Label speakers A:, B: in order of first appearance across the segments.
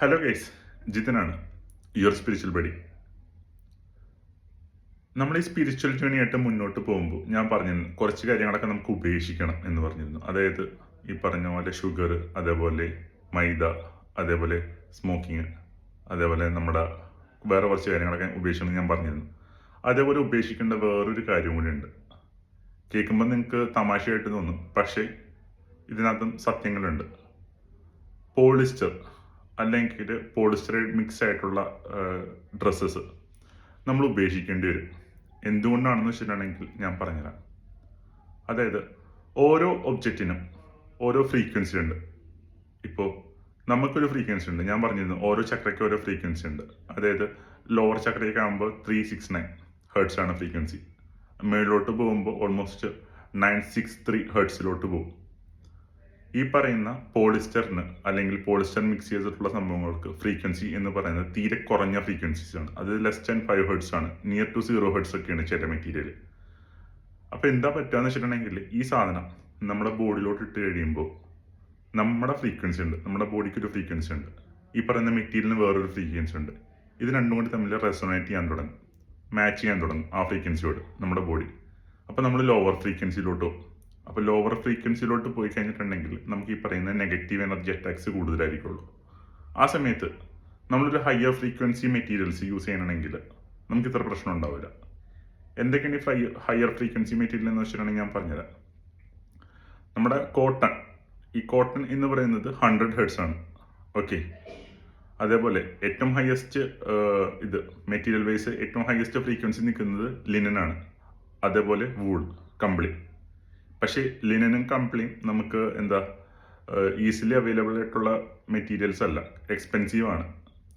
A: Hello guys ജിതനാണ്. Your spiritual buddy നമ്മൾ ഈ സ്പിരിച്വൽ ജേണി ആയിട്ട് മുന്നോട്ട് പോകുമ്പോൾ ഞാൻ പറഞ്ഞിരുന്നു കുറച്ച് കാര്യങ്ങളൊക്കെ നമുക്ക് ഉപേക്ഷിക്കണം എന്ന് പറഞ്ഞിരുന്നു. അതായത് ഈ പറഞ്ഞ പോലെ ഷുഗർ അതേപോലെ മൈദ അതേപോലെ സ്മോക്കിങ് അതേപോലെ നമ്മുടെ വേറെ കുറച്ച് കാര്യങ്ങളൊക്കെ ഉപേക്ഷിക്കണം ഞാൻ പറഞ്ഞിരുന്നു. അതേപോലെ ഉപേക്ഷിക്കേണ്ട വേറൊരു കാര്യം കൂടി ഉണ്ട്. കേൾക്കുമ്പോൾ നിങ്ങൾക്ക് തമാശയായിട്ട് തോന്നും. പക്ഷേ ഇതിനകത്തും സത്യങ്ങളുണ്ട്. പോളിസ്റ്റർ അല്ലെങ്കിൽ പോളിസ്റ്ററൈഡ് മിക്സ് ആയിട്ടുള്ള ഡ്രസ്സസ് നമ്മൾ ഉപേക്ഷിക്കേണ്ടി വരും. എന്തുകൊണ്ടാണെന്ന് വെച്ചിട്ടുണ്ടെങ്കിൽ ഞാൻ പറഞ്ഞുതരാം. അതായത് ഓരോ ഒബ്ജക്റ്റിനും ഓരോ ഫ്രീക്വൻസി ഉണ്ട്. ഇപ്പോൾ നമുക്കൊരു ഫ്രീക്വൻസി ഉണ്ട്. ഞാൻ പറഞ്ഞിരുന്നു ഓരോ ചക്രയ്ക്ക് ഓരോ ഫ്രീക്വൻസി ഉണ്ട്. അതായത് ലോവർ ചക്രയ്ക്ക് ആകുമ്പോൾ ത്രീ സിക്സ് നയൻ ഹേർട്സ് ആണ് ഫ്രീക്വൻസി മേളിലോട്ട് പോകുമ്പോൾ ഓൾമോസ്റ്റ് നയൻ സിക്സ് ത്രീ ഹേർട്സിലോട്ട് പോകും. ഈ പറയുന്ന പോളിസ്റ്ററിന് അല്ലെങ്കിൽ പോളിസ്റ്റർ മിക്സ് ചെയ്തിട്ടുള്ള സംഭവങ്ങൾക്ക് ഫ്രീക്വൻസി എന്ന് പറയുന്നത് തീരെ കുറഞ്ഞ ഫ്രീക്വൻസീസ് ആണ്. അത് ലെസ് ദാൻ ഫൈവ് ഹെഡ്സ് ആണ്. നിയർ ടു സീറോ ഹെഡ്സ് ഒക്കെയാണ് ചില മെറ്റീരിയൽ അപ്പോൾ എന്താ പറ്റുകയെന്ന് വെച്ചിട്ടുണ്ടെങ്കിൽ ഈ സാധനം നമ്മുടെ ബോഡിയിലോട്ട് ഇട്ട് കഴിയുമ്പോൾ നമ്മുടെ ഫ്രീക്വൻസി ഉണ്ട്. നമ്മുടെ ബോഡിക്ക് ഒരു ഫ്രീക്വൻസി ഉണ്ട്. ഈ പറയുന്ന മെറ്റീരിയലിന് വേറൊരു ഫ്രീക്വൻസി ഉണ്ട്. ഇത് രണ്ടും കൂടി തമ്മിൽ റെസൊണേറ്റ് ചെയ്യാൻ തുടങ്ങും. മാച്ച് ചെയ്യാൻ തുടങ്ങും ആ ഫ്രീക്വൻസിയോട് നമ്മുടെ ബോഡി അപ്പോൾ നമ്മൾ ലോവർ ഫ്രീക്വൻസിയിലോട്ട് അപ്പോൾ ലോവർ ഫ്രീക്വൻസിയിലോട്ട് പോയി കഴിഞ്ഞിട്ടുണ്ടെങ്കിൽ നമുക്ക് ഈ പറയുന്ന നെഗറ്റീവ് എനർജി അറ്റാക്സ് കൂടുതലായിരിക്കുള്ളൂ. ആ സമയത്ത് നമ്മളൊരു ഹയർ ഫ്രീക്വൻസി മെറ്റീരിയൽസ് യൂസ് ചെയ്യണമെങ്കിൽ നമുക്ക് ഇത്ര പ്രശ്നം ഉണ്ടാവില്ല. എന്തൊക്കെയാണ് ഈ ഹയർ ഫ്രീക്വൻസി മെറ്റീരിയൽ എന്ന് വെച്ചിട്ടുണ്ടെങ്കിൽ ഞാൻ പറഞ്ഞുതരാം. നമ്മുടെ കോട്ടൺ ഈ കോട്ടൺ എന്ന് പറയുന്നത് ഹൺഡ്രഡ് ഹെഡ്സ് ആണ്. ഓക്കെ അതേപോലെ ഏറ്റവും ഹയസ്റ്റ് ഇത് മെറ്റീരിയൽ വൈസ് ഏറ്റവും ഹയസ്റ്റ് ഫ്രീക്വൻസി നിൽക്കുന്നത് ലിനൻ ആണ്. അതേപോലെ വൂൾ കമ്പിളി. പക്ഷേ ലിനനും കമ്പിളിയും നമുക്ക് എന്താ ഈസിലി അവൈലബിൾ ആയിട്ടുള്ള മെറ്റീരിയൽസ് അല്ല. എക്സ്പെൻസീവ് ആണ്.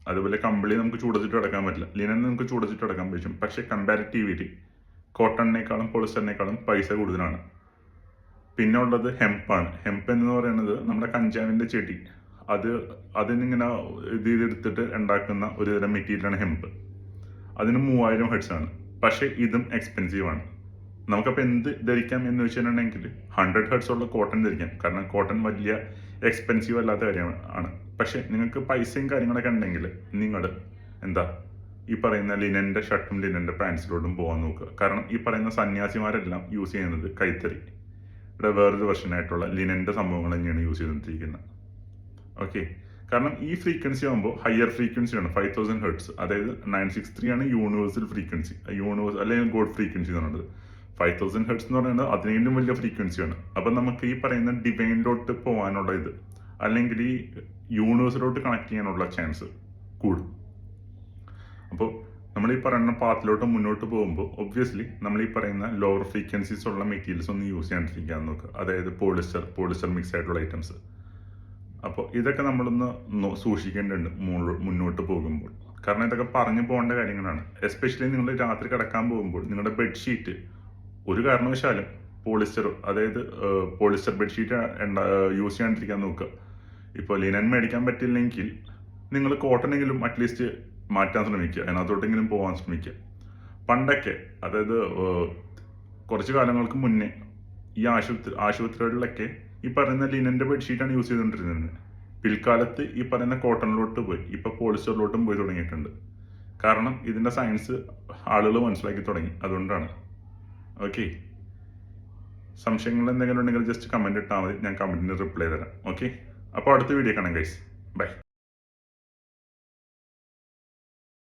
A: അതുപോലെ കമ്പിളി നമുക്ക് ചൂടച്ചിട്ട് അടക്കാൻ പറ്റില്ല. ലിനൻ നമുക്ക് ചൂടച്ചിട്ട് അടക്കാൻ പറ്റും. പക്ഷേ കമ്പാരിറ്റീവ്ലി കോട്ടണിനേക്കാളും പോളിസ്റ്ററിനേക്കാളും പൈസ കൂടുതലാണ്. പിന്നെ ഉള്ളത് ഹെമ്പാണ് ഹെംപ് എന്ന് പറയുന്നത് നമ്മുടെ കഞ്ചാവിന്റെ ചെടി. അത് അതിനിങ്ങനെ ഇത് ചെയ്തെടുത്തിട്ട് ഉണ്ടാക്കുന്ന ഒരു തരം മെറ്റീരിയലാണ് ഹെംപ് അതിന് മൂവായിരം ഹെഡ്സ് ആണ്. പക്ഷേ ഇതും എക്സ്പെൻസീവ് ആണ്. നമുക്കപ്പോൾ എന്ത് ധരിക്കാം എന്ന് വെച്ചിട്ടുണ്ടെങ്കിൽ ഹൺഡ്രഡ് ഹെഡ്സ് ഉള്ള കോട്ടൺ ധരിക്കാം. കാരണം കോട്ടൺ വലിയ എക്സ്പെൻസീവ് അല്ലാത്ത കാര്യമാണ്. പക്ഷേ നിങ്ങൾക്ക് പൈസയും കാര്യങ്ങളൊക്കെ ഉണ്ടെങ്കിൽ നിങ്ങൾ എന്താ ഈ പറയുന്ന ലിനന്റെ ഷർട്ടും ലിനന്റെ പാൻസിലോട്ടും പോകാൻ നോക്കുക. കാരണം ഈ പറയുന്ന സന്യാസിമാരെല്ലാം യൂസ് ചെയ്യുന്നത് കൈത്തറി. ഇവിടെ വേറൊരു വെർഷനായിട്ടുള്ള ലിനന്റെ സംഭവങ്ങൾ തന്നെയാണ് യൂസ് ചെയ്തുകൊണ്ടിരിക്കുന്നത്. ഓക്കെ കാരണം ഈ ഫ്രീക്വൻസി ആകുമ്പോൾ ഹയർ ഫ്രീക്വൻസി ആണ് ഫൈവ് തൗസൻഡ് ഹെർട്സ് അതായത് നയൻ സിക്സ് ത്രീ ആണ് യൂണിവേഴ്സൽ ഫ്രീക്വൻസി യൂണിവേഴ്സ് അല്ലെങ്കിൽ ഗോഡ് ഫ്രീക്വൻസി എന്ന് പറയുന്നത് ഫൈവ് തൗസൻഡ് ഹെർട്സ് എന്ന് പറയുന്നത് അതിനേലും വലിയ ഫ്രീക്വൻസിയാണ് അപ്പം നമുക്ക് ഈ പറയുന്ന ഡിവൈനിലോട്ട് പോകാനുള്ള ഇത് അല്ലെങ്കിൽ ഈ യൂണിവേഴ്സിലോട്ട് കണക്ട് ചെയ്യാനുള്ള ചാൻസ് കൂടും. അപ്പോൾ നമ്മൾ ഈ പറയുന്ന പാത്തിലോട്ട് മുന്നോട്ട് പോകുമ്പോൾ ഒബ്വിയസ്ലി നമ്മൾ ഈ പറയുന്ന ലോവർ ഫ്രീക്വൻസീസ് ഉള്ള മെറ്റീരിയൽസ് ഒന്നും യൂസ് ചെയ്യാണ്ടിരിക്കാൻ നോക്കുക. അതായത് പോളിസ്റ്റർ പോളിസ്റ്റർ മിക്സ് ആയിട്ടുള്ള ഐറ്റംസ് അപ്പോൾ ഇതൊക്കെ നമ്മളൊന്ന് സൂക്ഷിക്കേണ്ടതുണ്ട് മുന്നോ- മുന്നോട്ട് പോകുമ്പോൾ. കാരണം ഇതൊക്കെ പറഞ്ഞു പോകേണ്ട കാര്യങ്ങളാണ്. എസ്പെഷ്യലി നിങ്ങൾ രാത്രി കിടക്കാൻ പോകുമ്പോൾ നിങ്ങളുടെ ബെഡ്ഷീറ്റ് ഒരു കാരണവശാലും പോളിസ്റ്റർ അതായത് പോളിസ്റ്റർ ബെഡ്ഷീറ്റ് യൂസ് ചെയ്യാണ്ടിരിക്കാൻ നോക്കുക. ഇപ്പോൾ ലിനൻ മേടിക്കാൻ പറ്റില്ലെങ്കിൽ നിങ്ങൾ കോട്ടണെങ്കിലും അറ്റ്ലീസ്റ്റ് മാറ്റാൻ ശ്രമിക്കുക. അതിനകത്തോട്ടെങ്കിലും പോകാൻ ശ്രമിക്കുക. പണ്ടൊക്കെ അതായത് കുറച്ച് കാലങ്ങൾക്ക് മുന്നേ ഈ ആശുപത്രി ആശുപത്രികളിലൊക്കെ ഈ പറയുന്ന ലിനന്റെ ബെഡ്ഷീറ്റാണ് യൂസ് ചെയ്തുകൊണ്ടിരുന്നത്. പിൽക്കാലത്ത് ഈ പറയുന്ന കോട്ടണിലോട്ട് പോയി ഇപ്പൊ പോളിസ്റ്ററിലോട്ടും പോയി തുടങ്ങിയിട്ടുണ്ട്. കാരണം ഇതിന്റെ സയൻസ് ആളുകൾ മനസ്സിലാക്കി തുടങ്ങി അതുകൊണ്ടാണ്. ഓക്കെ സംശയങ്ങൾ എന്തെങ്കിലും ഉണ്ടെങ്കിൽ ജസ്റ്റ് കമന്റ് ഇട്ടാൽ മതി. ഞാൻ കമന്റിന് റിപ്ലൈ തരാം. ഓക്കെ അപ്പോൾ അടുത്ത വീഡിയോ കാണാം ഗൈസ് ബൈ